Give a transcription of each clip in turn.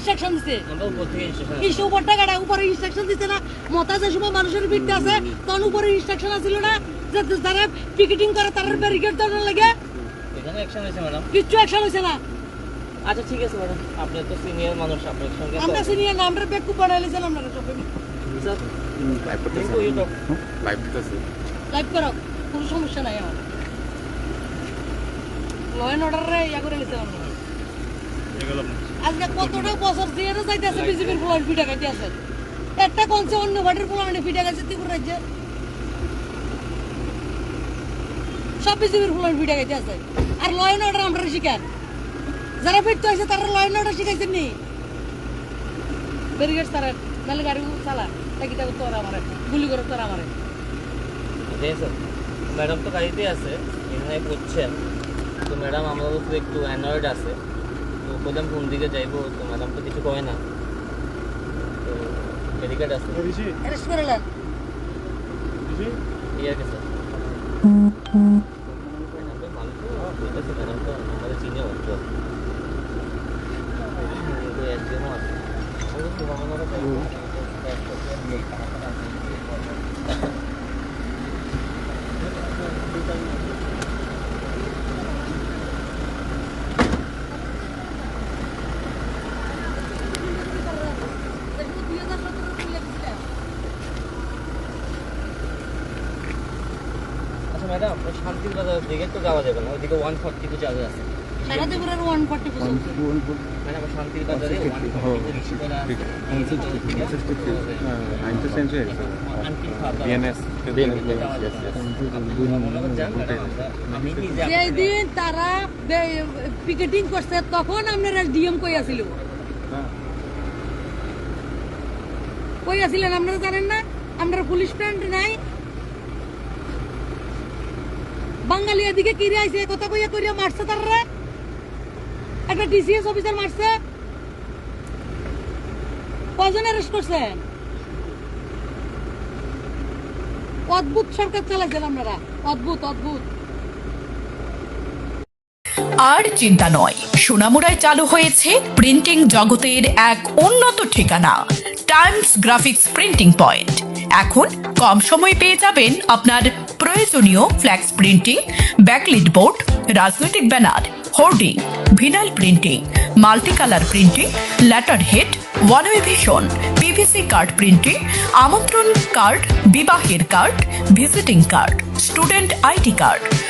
Instruction দিছে। আমরা উপর টাকাটা উপরে ইনস্ট্রাকশন দিছে না? মতা যে সময় মানুষের ভিড়তে আছে তখন উপরে ইনস্ট্রাকশন আছিল না? যে যারা পিকেটিং করে তাদের ব্যারিকেড দেওয়ার লাগে কিচ্ছু অ্যাকশন হয়েছে না। আচ্ছা ঠিক আছে ম্যাডাম আপনি তো সিনিয়র মানুষ আপনার সঙ্গে আমরা সিনিয়র না আমরা বেকুব বানাইলেছেন আমরা সব স্যার লাইভ করো কোনো সমস্যা নাই আমার। ল অ্যান্ড অর্ডারে ইয়া করে নিতে আমরা আজকে কতটা বছর দিয়ে যাইতেছে বিজেপির পোলার ফিটা খাইতে আছে? একটা কনসে অন্য পার্টির পোলার ফিটা খাইছে ত্রিপুরা রাজ্যে। সব বিজেপির পোলার ফিটা খাইতে আছে। আর ল অ্যান্ড অর্ডার আমরা শিখান যারা ফিরতে হয়েছে তারা ল অ্যান্ড অর্ডার শিখাইছেন নি? ব্যারিকেড তারা নাহলে গাড়ি চালা তাকি তাকে তোরা আমারে, গুলি করে তোরা আমারে। স্যার ম্যাডাম তো গাড়িতে আছে, এখানে পড়ছেন তো ম্যাডাম, আমাদের তো একটু অ্যানয়েড আছে। তো কোথাও কোন দিকে যাইবো তো ম্যাডাম তো কিছু কয় না তো ব্যারিকেড আছে অ্যারেস্ট করে নেন ঠিক আছে স্যার ম্যাডাম তো ভালো তো ঠিক আছে ম্যাডাম তো আমাদের চিনে হচ্ছে কিন্তু একজনও আছে আমাদের তো বাংলারা যাইবো আচ্ছা ম্যাডাম ওই শান্তির বাজার দিকে তো যাওয়া যাবে না ওইদিকে ওয়ান ফর্টি টু চার্জ আছে সারা ত্রিপুরার ওয়ান ফর্টি পর্যন্ত ম্যাডাম ওই শান্তির বাজারে ওয়ান ফর্টি বেশি করে আছে নাইনটি সেঞ্চুরি আন্টিল খাবার বিএনএস আমি নিজে যেই দিন তারা পিকেটিং করছে তখন আপনারা ডিএম কই আছিল কই আছিলেন আপনারা জানেন না? আপনারা পুলিশ ফ্রেন্ড নাই? বাঙালি এদিকে কিরে আইছে? কথা কইয়া কইয়া মারছে তারা একটা ডিসিএস অফিসার মারছে। কজন অ্যারেস্ট করছেন অদ্ভুত সরকার চালাইছেন আপনারা। অদ্ভুত অদ্ভুত। আর চিন্তা নয় সোনামুড়ায় চালু হয়েছে প্রিন্টিং জগতের এক উন্নত ঠিকানা টাইমস গ্রাফিক্স প্রিন্টিং পয়েন্ট এখন কম সময় পেয়ে যাবেন আপনার প্রয়োজনীয় ফ্ল্যাক্স প্রিন্টিং ব্যাকলিট বোর্ড রাজনৈতিক banner hoarding vinyl printing multi colour printing letter head one PVC card printing আমন্ত্রণ কার্ড বিবাহের card visiting card student ID card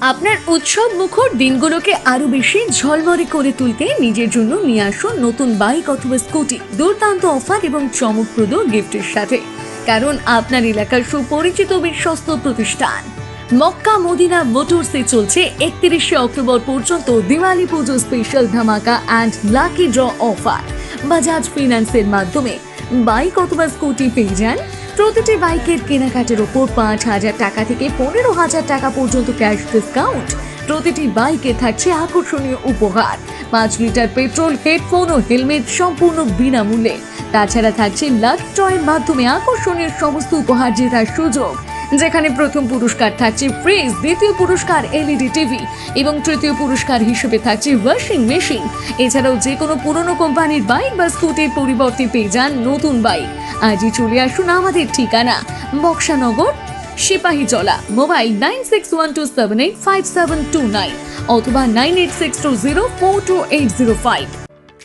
আপনার উৎসব মুখর দিনগুলোকে আরও বেশি ঝলমলে করে তুলতে নিজের জন্য নিয়ে আসুন নতুন বাইক অথবা স্কুটি, দুর্দান্ত অফার এবং চমকপ্রদ গিফটের সাথে। কারণ আপনার এলাকার সুপরিচিত বিশ্বস্ত প্রতিষ্ঠান। মক্কা মদিনা মোটরসে চলছে একত্রিশে অক্টোবর পর্যন্ত দিওয়ালি পুজো স্পেশাল ধামাকা and lucky draw offer. Bajaj ফিনান্সের মাধ্যমে বাইক অথবা স্কুটি পেয়ে যান প্রতিটি বাইকের কেনাকাটার ওপর পাঁচ হাজার টাকা থেকে পনেরো হাজার টাকা পর্যন্ত ক্যাশ ডিসকাউন্ট। প্রতিটি বাইকে থাকছে আকর্ষণীয় উপহার। পাঁচ লিটার পেট্রোল, হেডফোন ও হেলমেট সম্পূর্ণ বিনামূল্যে। তাছাড়া থাকছে লাক্স টয়ের মাধ্যমে আকর্ষণীয় সমস্ত উপহার জেতার সুযোগ। যেখানে প্রথম পুরস্কার থাকছে ফ্রিজ, দ্বিতীয় পুরস্কার এলইডি টিভি এবং তৃতীয় পুরস্কার হিসেবে থাকছে ওয়াশিং মেশিন। এছাড়াও যে কোনো পুরনো কোম্পানির বাইক বা স্কুটির পরিবর্তে পেয়ে যান নতুন বাইক। আজই চলে আসুন আমাদের ঠিকানা, Boxanagar, Sepahijala, mobile nine six one two seven eight five seven two nine অথবা nine eight six two zero four two eight zero five.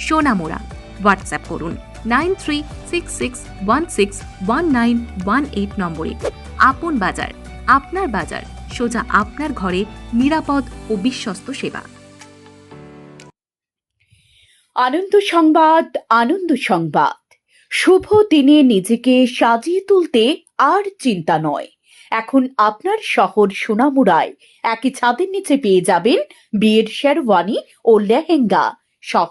Sonamura. WhatsApp করুন nine three six six one six one nine one eight নম্বরে। আপন বাজার, আপনার বাজার, সোজা আপনার ঘরে নিরাপদ ও বিশ্বস্ত সেবা। আনন্দ সংবাদ আনন্দ সংবাদ। শুভ দিনে নিজেকে সাজিয়ে তুলতে আর চিন্তা নয়। এখন আপনার শহর সোনামুড়ায়। একই ছাদের নিচে পেয়ে যাবেন বিয়ের শেরওয়ানি ও লেহেঙ্গা। সহ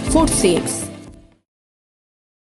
Four six